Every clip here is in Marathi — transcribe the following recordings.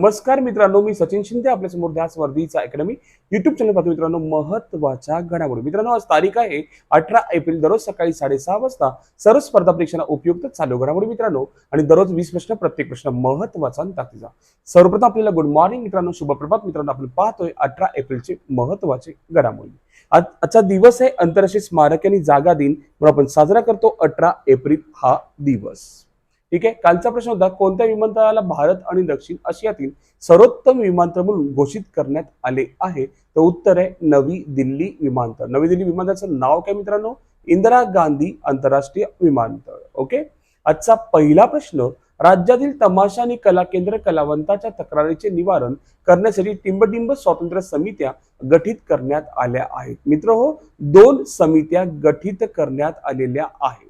नमस्कार मित्रांनो मी सचिन शिंदे आपल्यासमोर ध्यास वर्धीचा अकॅडमी युट्यूब चॅनल पाहतो मित्रांनो महत्त्वाच्या घडामोडी. मित्रांनो आज तारीख आहे अठरा एप्रिल दररोज सकाळी साडेसहा वाजता सर्व स्पर्धा परीक्षांना उपयुक्त चालू घडामोडी मित्रांनो आणि दररोज वीस प्रश्न प्रत्येक प्रश्न महत्त्वाचा आणि ताकदीचा. सर्वप्रथम आपल्याला गुड मॉर्निंग मित्रांनो शुभप्रभात मित्रांनो आपण पाहतोय अठरा एप्रिलचे महत्त्वाचे घडामोडी. आजचा दिवस आहे आंतरराष्ट्रीय स्मारक आणि जागा दिन म्हणून आपण साजरा करतो अठरा एप्रिल हा दिवस. ठीक आहे? कालचा प्रश्न होता कोणत्या विमानतळाला भारत आणि दक्षिण आशियातील सर्वोत्तम विमानतळ म्हणून घोषित करण्यात आले आहे? तर उत्तर आहे नवी दिल्ली विमानतळ. नवी दिल्ली विमानतळाचं नाव काय मित्रांनो? इंदिरा गांधी आंतरराष्ट्रीय विमानतळ. ओके? आजचा पहिला प्रश्न राज्यातील तमाशा आणि कला केंद्र कलावंताच्या तक्रारीचे निवारण करण्यासाठी टिंबटिंब स्वातंत्र्य समित्या गठीत करण्यात आल्या आहेत. मित्र हो दोन समित्या गठीत करण्यात आलेल्या आहेत.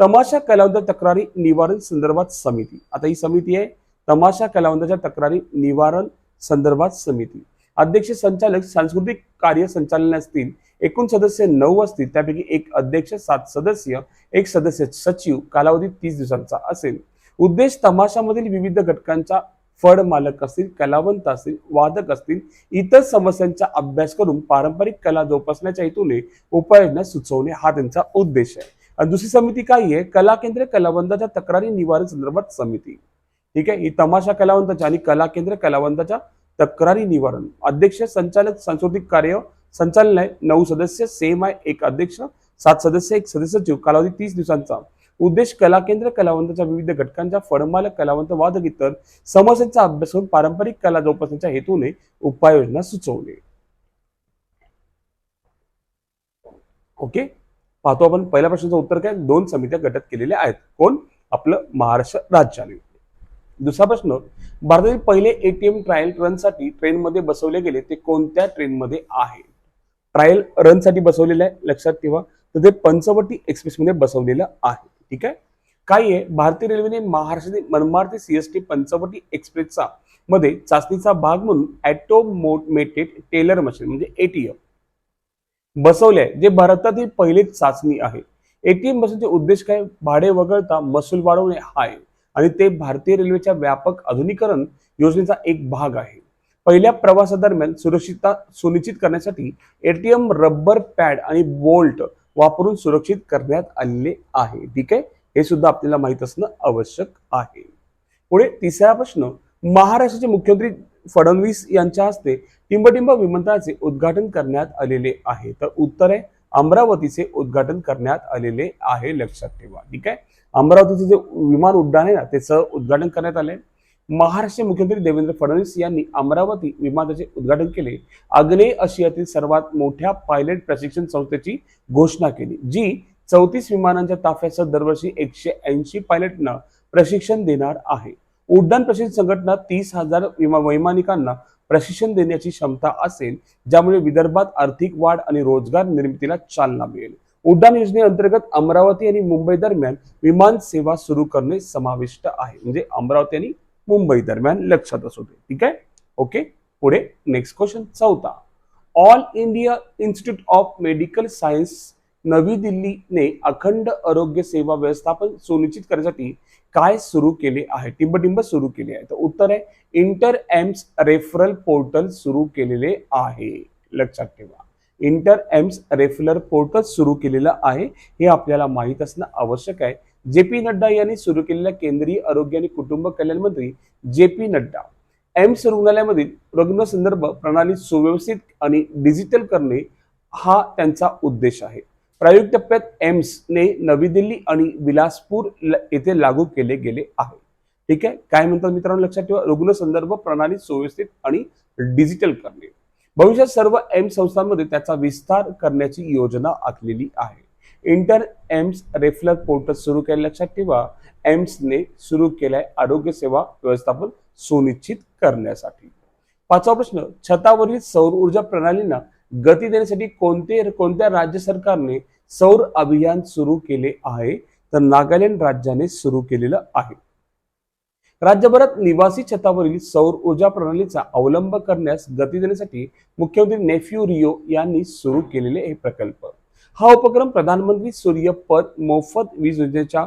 तमाशा कलावंत तक्रारी निवारण संदर्भात समिती. आता ही समिती आहे तमाशा कलावंताच्या तक्रारी निवारण संदर्भात समिती. अध्यक्ष संचालक सांस्कृतिक कार्य संचालन असतील एकूण सदस्य नऊ असतील त्यापैकी एक अध्यक्ष सात सदस्य एक सदस्य सचिव कालावधी तीस दिवसांचा असेल. उद्देश तमाशामधील विविध घटकांचा फड मालक असतील कलावंत असतील वादक असतील इतर समस्यांचा अभ्यास करून पारंपरिक कला जोपासण्याच्या हेतूने उपाययोजना सुचवणे हा त्यांचा उद्देश आहे. आणि दुसरी समिती काय आहे? कला केंद्र कलावंताच्या तक्रारी निवारण संदर्भात समिती. ठीक आहे? ही तमाशा कलावंताच्या आणि कला केंद्र कलावंताच्या तक्रारी निवारण. अध्यक्ष संचालक सांस्कृतिक कार्य संचालनालय नऊ सदस्य सेम आहे एक अध्यक्ष सात सदस्य एक सदस्य सचिव. कालावधी तीस दिवसांचा. उद्देश कला केंद्र कलावंताच्या विविध घटकांच्या फळमालक कलावंत वादक इतर समस्यांचा अभ्यास करून पारंपरिक कला जोपासण्याच्या हेतूने उपाययोजना सुचवणे ओके? पाहतो आपण. पहिल्या प्रश्नाचं उत्तर काय? दोन समित्या गटत केलेल्या आहेत. कोण? आपलं महाराष्ट्र राज्य आणि दुसरा प्रश्न भारतातील पहिले एटीएम ट्रायल रनसाठी ट्रेनमध्ये बसवले गेले ते कोणत्या ट्रेनमध्ये आहे? ट्रायल रनसाठी बसवलेलं आहे लक्षात ठेवा. तर ते पंचवटी एक्सप्रेसमध्ये बसवलेलं आहे. ठीक आहे? काय आहे? भारतीय रेल्वेने महाराष्ट्रातील मनमाड ते सीएसटी पंचवटी एक्सप्रेसचा मध्ये चाचणीचा भाग म्हणून ॲटोमोटेड टेलर मशीन म्हणजे एटीएम बसवले आहे जे भारतातील पहिली चाचणी आहे. एटीएम बसचे उद्देश काय? भाडे वगळता महसूल वाढवणे हा आहे. आणि ते भारतीय रेल्वेच्या व्यापक आधुनिकरण योजनेचा एक भाग आहे. पहिल्या प्रवासादरम्यान सुरक्षितता सुनिश्चित करण्यासाठी एटीएम रबर पॅड आणि बोल्ट वापरून सुरक्षित करण्यात आलेले आहे. ठीक आहे? हे सुद्धा आपल्याला माहीत असणं आवश्यक आहे. पुढे तिसरा प्रश्न महाराष्ट्राचे मुख्यमंत्री फडणवीस यांच्या हस्ते टिंबटिंब विमानतळाचे उद्घाटन करण्यात आलेले आहे. तर उत्तर आहे अमरावतीचे उद्घाटन करण्यात आलेले आहे लक्षात ठेवा. ठीक आहे? अमरावतीचे जे विमान उड्डाण आहे ना त्याचं उद्घाटन करण्यात आले महाराष्ट्र मुख्यमंत्री देवेंद्र फडणवीस यांनी अमरावती विमानाचे उद्घाटन केले. आग्नेय आशियातील सर्वात मोठ्या पायलट प्रशिक्षण संस्थेची घोषणा केली जी चौतीस विमानांच्या ताफ्यासह दरवर्षी एकशे ऐंशी पायलटना प्रशिक्षण देणार आहे. उड्डाण प्रशिक्षण संघटना तीस हजार विमा वैमानिकांना प्रशिक्षण देण्याची क्षमता असेल ज्यामुळे विदर्भात आर्थिक वाढ आणि रोजगार निर्मितीला चालना मिळेल. उड्डाण योजनेअंतर्गत अमरावती आणि मुंबई दरम्यान विमान सेवा सुरू करणे समाविष्ट आहे. म्हणजे अमरावती आणि मुंबई दरम्यान लक्षात असू दे. ठीक आहे? ओके? पुढे नेक्स्ट क्वेश्चन चौथा. All India institute of medical science नवी दिल्लीने अखंड आरोग्य सेवा व्यवस्थापन सुनिश्चित करण्यासाठी काय सुरू केले आहे? टिंबटिंब सुरू केले आहे. तर उत्तर आहे इंटर एम्स रेफरल पोर्टल सुरू केलेले आहे. लक्षात ठेवा. इंटर एम्स रेफरल पोर्टल सुरू केलेलं आहे हे आपल्याला माहीत असणं आवश्यक आहे. जे पी नड्डा यांनी सुरू केलेल्या केंद्रीय आरोग्य आणि कुटुंब कल्याण मंत्री जे पी नड्डा एम्स रुग्णालयामधील रुग्ण संदर्भ प्रणाली सुव्यवस्थित आणि डिजिटल करणे हा त्यांचा उद्देश आहे. प्रायोगिक टप्प्यात एम्सने नवी दिल्ली आणि बिलासपूर येथे लागू केले गेले आहे. ठीक आहे? काय म्हणतात मित्रांनो? लक्षात ठेवा रुग्ण संदर्भ प्रणाली सुव्यवस्थित आणि डिजिटल करणे. भविष्यात सर्व एम्स संस्थांमध्ये त्याचा विस्तार करण्याची योजना आखलेली आहे. इंटर एम्स रेफलर पोर्टल सुरू केले लक्षात ठेवा एम्सने सुरू केलाय आरोग्य सेवा व्यवस्थापन सुनिश्चित करण्यासाठी. पाचवा प्रश्न छतावरील सौर ऊर्जा प्रणालींना गती देण्यासाठी कोणते कोणत्या राज्य सरकारने सौर अभियान सुरू केले आहे? तर नागालँड राज्याने सुरू केलेलं आहे. राज्यभरात निवासी छतावरील सौर ऊर्जा प्रणालीचा अवलंब करण्यास गती देण्यासाठी मुख्यमंत्री नेफ्यू रिओ यांनी सुरू केलेले हे प्रकल्प. हा उपक्रम प्रधानमंत्री सूर्य पद मोफत वीज योजनेच्या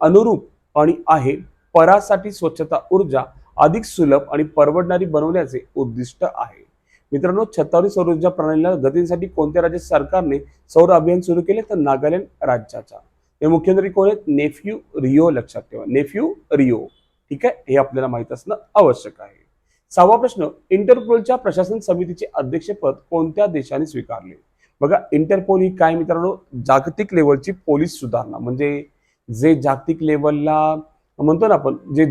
अनुरूप आणि आहे. परासाठी स्वच्छता ऊर्जा अधिक सुलभ आणि परवडणारी बनवण्याचे उद्दिष्ट आहे. मित्रांनो छत्तावरी सौर ऊर्जा प्रणालीला गतीसाठी कोणत्या राज्य सरकारने सौर अभियान सुरू केले तर नागालँड राज्याचा? हे मुख्यमंत्री कोण आहेत? नेफ्यू रिओ लक्षात ठेवा. नेफ्यू रिओ. ठीक आहे? हे आपल्याला माहीत असणं आवश्यक आहे. सहावा प्रश्न इंटरपोलच्या प्रशासन समितीचे अध्यक्षपद कोणत्या देशाने स्वीकारले? बघा इंटरपोल ही काय मित्रांनो? जागतिक लेवलची पोलीस सुधारणा. म्हणजे जे जागतिक लेवलला म्हणतो ना आपण जे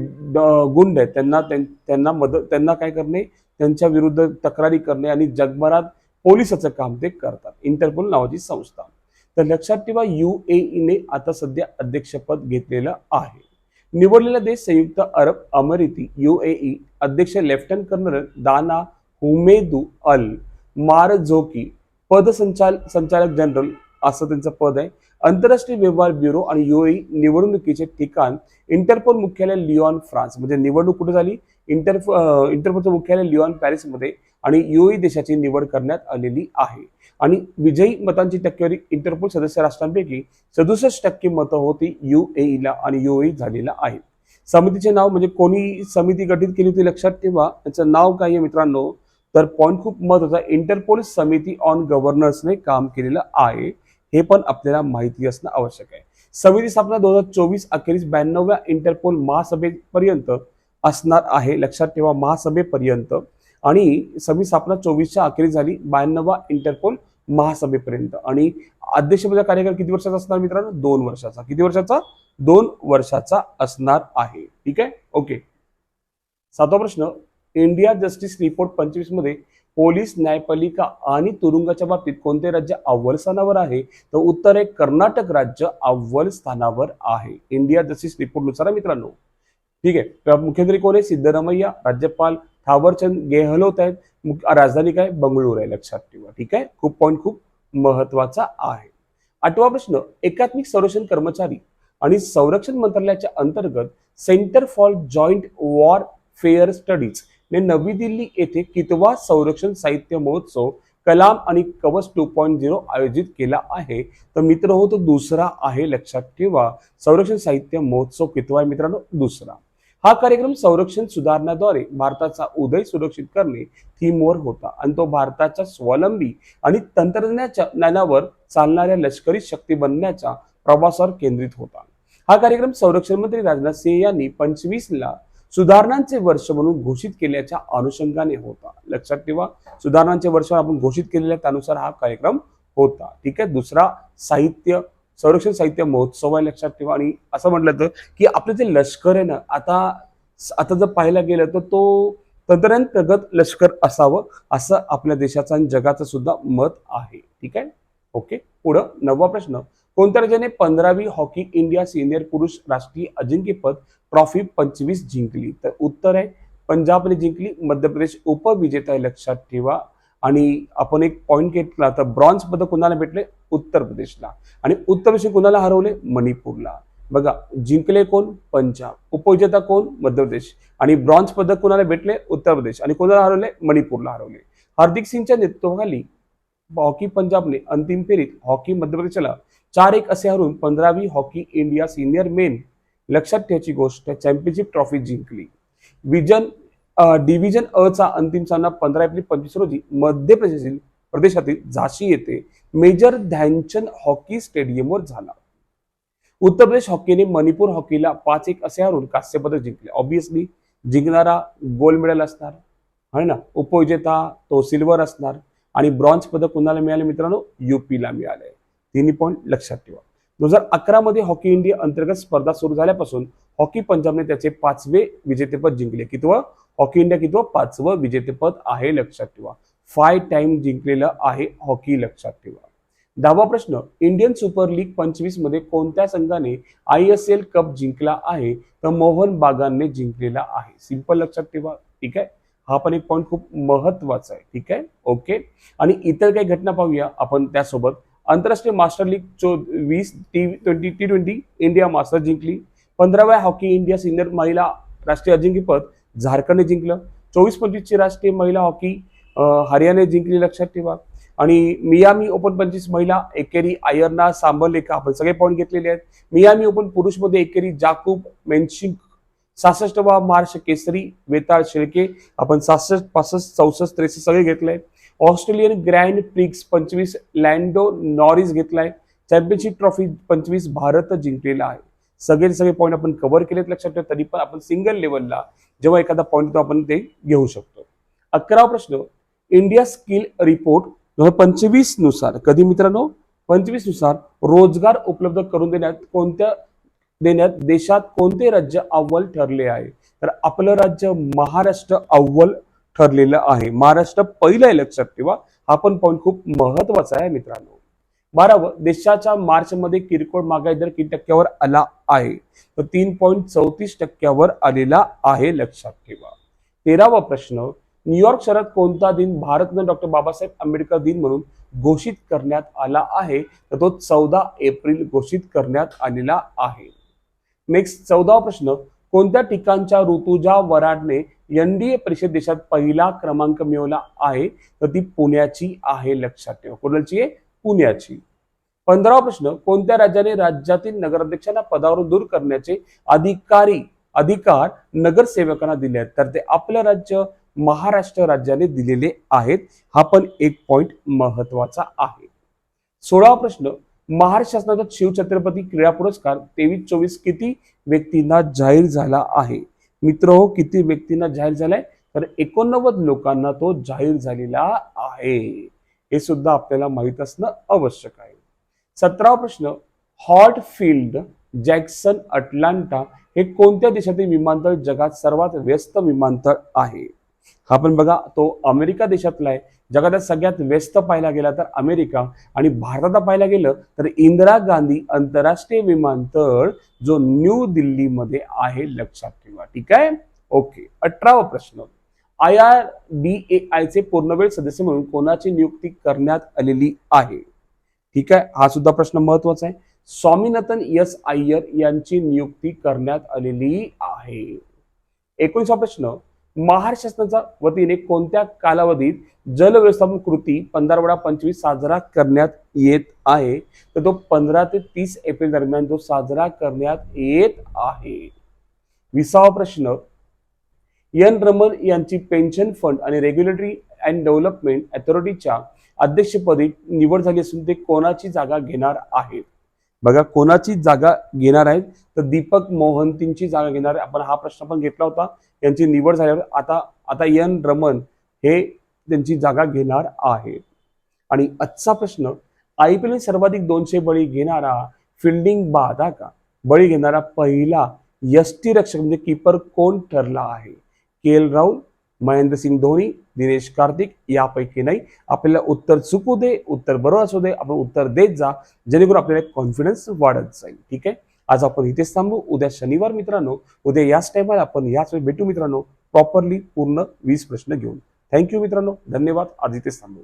गुंड आहेत त्यांना त्यांना मदत त्यांना काय करणे त्यांच्या विरुद्ध तक्रारी करणे आणि जगभरात पोलिसाचं काम ते करतात. इंटरपोल नावाची संस्था. तर लक्षात ठेवा यू ए ने आता सध्या अध्यक्षपद घेतलेलं आहे. निवडलेला देश संयुक्त अरब अमिराती युएई अध्यक्ष lieutenant colonel Dana Humaid Al मारझोकी पद संचाल संचालक जनरल असं त्यांचं पद आहे. आंतरराष्ट्रीय व्यवहार ब्युरो आणि युएई निवडणुकीचे ठिकाण इंटरपोल मुख्यालय लिओन फ्रान्स. म्हणजे निवडणूक कुठे झाली? इंटर इंटरपोलचं मुख्यालय लिओन पॅरिसमध्ये आणि युएई देशाची निवड करण्यात आलेली आहे. आणि विजयी मतांची टक्केवारी इंटरपोल सदस्य राष्ट्रांपैकी सदुसष्ट टक्के मतं होती युएईला आणि युएई झालेला आहे. समितीचे नाव म्हणजे कोणी समिती गठीत केली होती लक्षात ठेवा. त्याचं नाव काय आहे मित्रांनो? तर पॉईंट खूप महत्त्वाचा इंटरपोल समिती ऑन गव्हर्नन्सने काम केलेलं आहे. हे पण आपल्याला माहिती असणं आवश्यक आहे. समिती स्थापना दोन हजार चोवीस अखेरीस ब्याण्णव्या इंटरपोल महासभेपर्यंत असणार आहे. लक्षात ठेवा महासभेपर्यंत. आणि समिती स्थापना चोवीसच्या अखेरीस झाली ब्याण्णवा इंटरपोल महासभेपर्यंत. आणि अध्यक्षपदाचा कार्यकाळ किती वर्षाचा असणार मित्रांनो? दोन वर्षाचा. किती वर्षाचा? दोन वर्षाचा असणार आहे. ठीक आहे? ओके. सातवा प्रश्न. इंडिया जस्टिस रिपोर्ट पंचवीसमध्ये पोलीस न्यायपालिका आणि तुरुंगाच्या बाबतीत कोणते राज्य अव्वल स्थानावर आहे? तर उत्तर आहे कर्नाटक राज्य अव्वल स्थानावर आहे. इंडिया जस्टिस रिपोर्टनुसार मित्रांनो. ठीक आहे. मुख्यमंत्री कोण आहे? सिद्धरामय्या राज्यपाल थावरचंद गेहलोत आहेत. राजधानी काय? बंगळूर आहे लक्षात ठेवा. ठीक आहे? खूप पॉईंट खूप महत्त्वाचा आहे. आठवा प्रश्न एकात्मिक संरक्षण कर्मचारी आणि संरक्षण मंत्रालयाच्या अंतर्गत centre for joint warfare studies ने नवी दिल्ली येथे कितवा संरक्षण साहित्य महोत्सव कलाम आणि कवच टू पॉईंट झिरो आयोजित केला आहे. तर मित्र हो तो दुसरा आहे लक्षात ठेवा. संरक्षण साहित्य महोत्सव कितवा आहे मित्रांनो? दुसरा. हा कार्यक्रम संरक्षण सुधारण्याद्वारे भारताचा उदय सुरक्षित करणे थीमवर होता आणि तो भारताच्या स्वावलंबी आणि तंत्रज्ञानाच्या ज्ञानावर चालणाऱ्या लष्करी शक्ती बनण्याच्या प्रवासावर केंद्रित होता. हा कार्यक्रम संरक्षण मंत्री राजनाथ सिंह यांनी पंचवीस ला सुधारणांचे वर्ष म्हणून घोषित केल्याच्या अनुषंगाने होता. लक्षात ठेवा सुधारणांचे वर्ष आपण घोषित केलेल्या त्यानुसार हा कार्यक्रम होता. ठीक आहे? दुसरा साहित्य संरक्षण साहित्य महोत्सव आहे लक्षात ठेवा. आणि असं म्हटलं तर की आपलं जे लष्कर आहे ना आता आता जर पाहायला गेलं तर तो तंत्रज्ञान प्रगत लष्कर असावं असं आपल्या देशाचं आणि जगाचं सुद्धा मत आहे. ठीक आहे? ओके? पुढं नववा प्रश्न. कोणत्या राज्याने पंधरावी हॉकी इंडिया सिनियर पुरुष राष्ट्रीय अजिंक्यपद ट्रॉफी पंचवीस जिंकली. तर उत्तर आहे पंजाबने जिंकली मध्य प्रदेश उपविजेता आहे लक्षात ठेवा. आणि आपण एक पॉईंट घेतला तर ब्रॉन्झ पदक कुणाला भेटले? उत्तर प्रदेशला. आणि उत्तर प्रदेश कुणाला हरवले? मणिपूरला. बघा जिंकले कोण? पंजाब. उपविजेता कोण? मध्य प्रदेश. आणि ब्रॉन्झ पदक कुणाला भेटले? उत्तर प्रदेश. आणि कोणाला हरवले? मणिपूरला हरवले. हार्दिक सिंगच्या नेतृत्वाखाली हॉकी पंजाबने अंतिम फेरीत हॉकी मध्य प्रदेशला चार एक असे हरून पंधरावी हॉकी इंडिया सिनियर मेन लक्षात ठेवायची गोष्ट चॅम्पियनशिप ट्रॉफी जिंकली. विजन डिव्हिजन अ चा अंतिम सामना पंधरा एप्रिल पंचवीस रोजी मध्य प्रदेशातील प्रदेशातील झाशी येथे मेजर ध्यानचंद हॉकी स्टेडियमवर झाला. उत्तर प्रदेश हॉकीने मणिपूर हॉकीला पाच एक असे हरून कांस्य पदक जिंकले. ऑब्विसली जिंकणारा गोल्ड मेडल असणार आहे ना? उपविजेता तो सिल्वर असणार आणि ब्रॉन्झ पदक कुणाला मिळाले मित्रांनो? युपीला मिळाले. तिन्ही पॉईंट लक्षात ठेवा. दोन हजार अकरा मध्ये हॉकी इंडिया अंतर्गत स्पर्धा सुरू झाल्यापासून हॉकी पंजाबने त्याचे पाचवे विजेतेपद जिंकले. कितवं? हॉकी इंडिया कितवं? पाचवं विजेतेपद आहे लक्षात ठेवा. फाय टाइम जिंकलेलं आहे हॉकी लक्षात ठेवा. दहावा प्रश्न इंडियन सुपर लीग पंचवीसमध्ये कोणत्या संघाने आय एस एल कप जिंकला आहे? तर मोहन बागानने जिंकलेला आहे. सिंपल लक्षात ठेवा. ठीक आहे? हा पण एक पॉईंट खूप महत्त्वाचा आहे. ठीक आहे? ओके आणि इतर काही घटना पाहूया आपण त्यासोबत. आंतरराष्ट्रीय मास्टर लीग चो वीस T twenty T twenty India master जिंकली. पंधराव्या हॉकी इंडिया सिनियर महिला राष्ट्रीय अजिंक्यपद झारखंडने जिंकलं. चोवीस पंचवीसची राष्ट्रीय महिला हॉकी हरियाणे जिंकली लक्षात ठेवा. आणि मियामी ओपन पंचवीस महिला एकेरी आयर्ना सांबलेका आपण सगळे पॉईंट घेतलेले आहेत. मियामी ओपन पुरुषमध्ये एकेरी जाकूब मेन्शिक सहासष्टवा मार्श केसरी वेताळ शेळके आपण सहासष्ट पासष्ट चौसष्ट त्रेसष्ट सगळे घेतलंय ऑस्ट्रेलियन ग्रँड प्रिक्स पंचवीस लँडो नॉरिस घेतलाय. चॅम्पियनशिप ट्रॉफी पंचवीस भारत जिंकलेला आहे. सगळे सगळे पॉईंट आपण कव्हर केलेत लक्षात ठेवा तरी पण आपण सिंगल लेवलला जेव्हा एखादा पॉईंट तो आपण ते घेऊ शकतो. अकरावा प्रश्न इंडिया स्किल रिपोर्ट दोन हजार पंचवीसनुसार कधी मित्रांनो? पंचवीसनुसार रोजगार उपलब्ध करून देण्यात कोणत्या देण्यात देशात कोणते राज्य अव्वल ठरले आहे? तर आपलं राज्य महाराष्ट्र अव्वल ठरलेलं आहे. महाराष्ट्र पहिलं आहे लक्षात ठेवा हा पण पॉईंट खूप महत्त्वाचा आहे मित्रांनो. बारावं देशाच्या मार्चमध्ये किरकोळ महागाई दर किती टक्क्यावर आला आहे. तर तीन पॉईंट चौतीस टक्क्यावर आलेला आहे लक्षात ठेवा. तेरावा प्रश्न न्यूयॉर्क शहरात कोणता दिन भारतनं डॉक्टर बाबासाहेब आंबेडकर दिन म्हणून घोषित करण्यात आला आहे? तर तो चौदा एप्रिल घोषित करण्यात आलेला आहे. नेक्स्ट चौदावा प्रश्न कोणत्या ठिकाणच्या ऋतुजा वराडने एनडीए परिषद देशात पहिला क्रमांक मिळवला आहे? तर ती पुण्याची आहे लक्षात ठेवा. कोणाची आहे? पुण्याची. पंधरावा प्रश्न कोणत्या राज्याने राज्यातील नगराध्यक्षांना पदावरून दूर करण्याचे अधिकारी अधिकार नगरसेवकांना दिले आहेत? तर ते आपलं राज्य महाराष्ट्र राज्याने दिलेले आहेत. हा पण एक पॉइंट महत्त्वाचा आहे. सोळावा प्रश्न महाराष्ट्र शासनाचा शिवछत्रपती क्रीडा पुरस्कार तेवीस चोवीस किती व्यक्तींना जाहीर झाला आहे? मित्र हो किती व्यक्तींना जाहीर झालाय? तर एकोणनव्वद लोकांना तो जाहीर झालेला आहे. हे सुद्धा आपल्याला माहीत असणं आवश्यक आहे. सतरावा प्रश्न हॉट फील्ड जॅक्सन अटलांटा हे कोणत्या देशातील विमानतळ जगात सर्वात व्यस्त विमानतळ आहे? हा पण बघा तो अमेरिका देशातला आहे. जगात सगळ्यात व्यस्त पाहायला गेला तर अमेरिका आणि भारतात पाहायला गेलं तर इंदिरा गांधी आंतरराष्ट्रीय विमानतळ जो न्यू दिल्लीमध्ये आहे लक्षात ठेवा ठीक आहे? ओके अठरावा प्रश्न. आय आर डी ए आयचे पूर्णवेळ सदस्य म्हणून कोणाची नियुक्ती करण्यात आलेली आहे? ठीक आहे हा सुद्धा प्रश्न महत्त्वाचा आहे. स्वामीनाथन एस अय्यर यांची नियुक्ती करण्यात आलेली आहे. एकोणीसा प्रश्न. महाराष्ट्र शासनाच्या वतीने कोणत्या कालावधीत जल व्यवस्थापन कृती पंधरवडा पंचवीस साजरा करण्यात येत आहे? तर तो पंधरा ते तीस एप्रिल दरम्यान तो साजरा करण्यात येत आहे. विसावा प्रश्न. एन रमन यांची पेन्शन फंड आणि रेग्युलेटरी अँड डेव्हलपमेंट अथॉरिटीच्या अध्यक्षपदी निवड झाली असून ते कोणाची जागा घेणार आहेत? बघा कोणाची जागा घेणार आहेत? तर दीपक मोहंतींची जागा घेणार आहे. आपण हा प्रश्न पण घेतला होता. यांची निवड झाल्यावर आता आता एन रमन हे त्यांची जागा घेणार आहे. आणि आजचा प्रश्न आय पी एल सर्वाधिक दोनशे बळी घेणारा फिल्डिंग बाधा का बळी घेणारा पहिला यष्टीरक्षक म्हणजे कीपर कोण ठरला आहे? के एल राहुल महेंद्रसिंग धोनी दिनेश कार्तिक यापैकी नाही. आपल्याला उत्तर चुकू दे उत्तर बरोबर असू दे आपण उत्तर देत जा जेणेकरून आपल्याला कॉन्फिडन्स वाढत जाईल. ठीक आहे? आज आपण इथेच थांबू. उद्या शनिवार मित्रांनो उद्या याच टायमाला आपण याच वेळी भेटू मित्रांनो. प्रॉपरली पूर्ण वीस प्रश्न घेऊन. थँक्यू मित्रांनो. धन्यवाद. आज इथेच थांबू.